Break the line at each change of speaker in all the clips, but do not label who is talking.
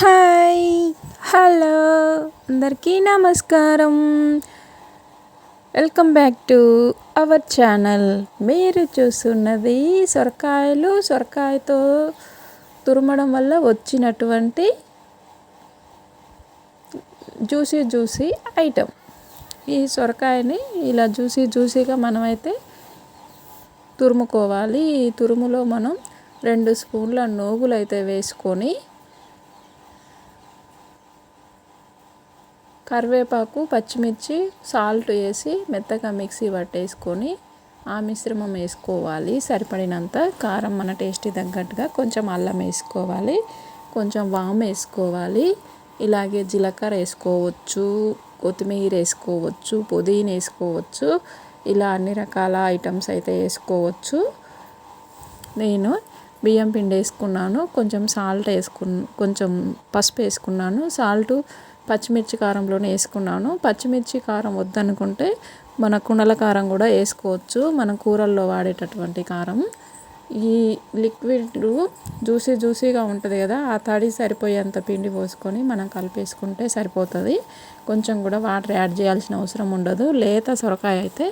Hi. Hello. అందరికీ నమస్కారం. Welcome back to our channel. మీరు చూస్తున్నది సొరకాయలు. సొరకాయతో తురమడం వల్ల వచ్చినటువంటి జ్యూసీ జ్యూసీ ఐటమ్ ఈ సొరకాయని ఇలా జ్యూసీ జ్యూసీగా మనమైతే తురుముకోవాలి. ఈ తురుములో మనం రెండు స్పూన్ల నూగులు అయితే వేసుకొని కరివేపాకు పచ్చిమిర్చి సాల్ట్ వేసి మెత్తగా మిక్సీ పట్టేసుకొని ఆ మిశ్రమం వేసుకోవాలి. సరిపడినంత కారం మన టేస్ట్కి తగ్గట్టుగా కొంచెం అల్లం వేసుకోవాలి కొంచెం వామ్ వేసుకోవాలి. ఇలాగే జీలకర్ర వేసుకోవచ్చు కొత్తిమీర వేసుకోవచ్చు పుదీనా వేసుకోవచ్చు ఇలా అన్ని రకాల ఐటమ్స్ అయితే వేసుకోవచ్చు. నేను బియ్యం పిండి వేసుకున్నాను కొంచెం సాల్ట్ వేసుకు కొంచెం పసుపు వేసుకున్నాను. సాల్ట్ పచ్చిమిర్చి కారంలోనే వేసుకున్నాను. పచ్చిమిర్చి కారం వద్దనుకుంటే మన కుండల కారం కూడా వేసుకోవచ్చు. మనం కూరల్లో వాడేటటువంటి కారం. ఈ లిక్విడ్ జ్యూసీ జ్యూసీగా ఉంటుంది కదా ఆ తడి సరిపోయేంత పిండి పోసుకొని మనం కలిపేసుకుంటే సరిపోతుంది. కొంచెం కూడా వాటర్ యాడ్ చేయాల్సిన అవసరం ఉండదు. లేత సొరకాయ అయితే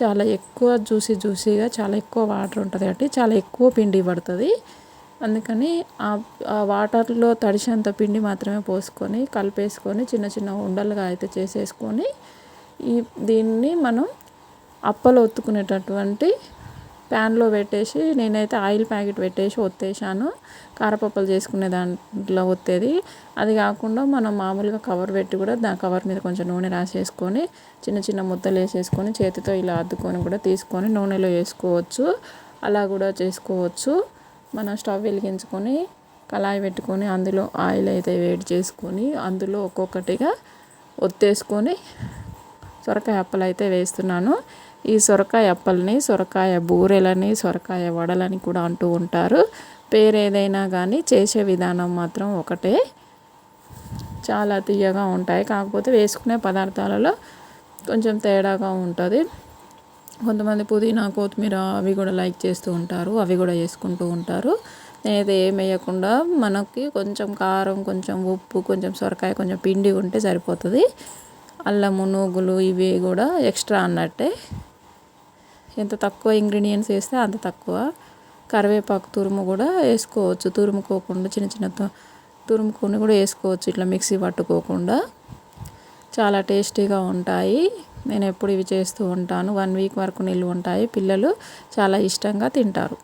చాలా ఎక్కువ జ్యూసీ జ్యూసీగా చాలా ఎక్కువ వాటర్ ఉంటుంది కాబట్టి చాలా ఎక్కువ పిండి పడుతుంది. అందుకని ఆ వాటర్లో తడిసేంత పిండి మాత్రమే పోసుకొని కలిపేసుకొని చిన్న చిన్న ఉండలుగా అయితే చేసేసుకొని ఈ దీన్ని మనం అప్పలు ఒత్తుకునేటటువంటి ప్యాన్లో పెట్టేసి నేనైతే ఆయిల్ ప్యాకెట్ పెట్టేసి ఒత్తేసాను. కారపప్పలు చేసుకునే దాంట్లో ఒత్తేది. అది కాకుండా మనం మామూలుగా కవర్ పెట్టి కూడా దా కవర్ మీద కొంచెం నూనె రాసేసుకొని చిన్న చిన్న ముద్దలు వేసేసుకొని చేతితో ఇలా అద్దుకొని కూడా తీసుకొని నూనెలో వేసుకోవచ్చు. అలా కూడా చేసుకోవచ్చు. మనం స్టవ్ వెలిగించుకొని కళాయి పెట్టుకొని అందులో ఆయిల్ అయితే వేడి చేసుకొని అందులో ఒక్కొక్కటిగా ఒత్తేసుకొని సొరకాయ అప్పలు అయితే వేస్తున్నాను. ఈ సొరకాయ అప్పల్ని సొరకాయ బూరెలని సొరకాయ వడలని కూడా అంటూ ఉంటారు. పేరు ఏదైనా కానీ చేసే విధానం మాత్రం ఒకటే. చాలా తీయగా ఉంటాయి. కాకపోతే వేసుకునే పదార్థాలలో కొంచెం తేడాగా ఉంటుంది. కొంతమంది పుదీనా కొత్తిమీర అవి కూడా లైక్ చేస్తూ ఉంటారు అవి కూడా వేసుకుంటూ ఉంటారు. నేనైతే ఏం వేయకుండా మనకి కొంచెం కారం కొంచెం ఉప్పు కొంచెం సొరకాయ కొంచెం పిండి ఉంటే సరిపోతుంది. అల్లము నూగులు ఇవి కూడా ఎక్స్ట్రా అన్నట్టే. ఎంత తక్కువ ఇంగ్రీడియంట్స్ వేస్తే అంత తక్కువ. కరివేపాకు తురుము కూడా వేసుకోవచ్చు. తురుముకోకుండా చిన్న చిన్న తురుముకొని కూడా వేసుకోవచ్చు. ఇట్లా మిక్సీ పట్టుకోకుండా. చాలా టేస్టీగా ఉంటాయి. నేను ఎప్పుడు ఇవి చేస్తూ ఉంటాను. వన్ వీక్ వరకు నిల్వ ఉంటాయి. పిల్లలు చాలా ఇష్టంగా తింటారు.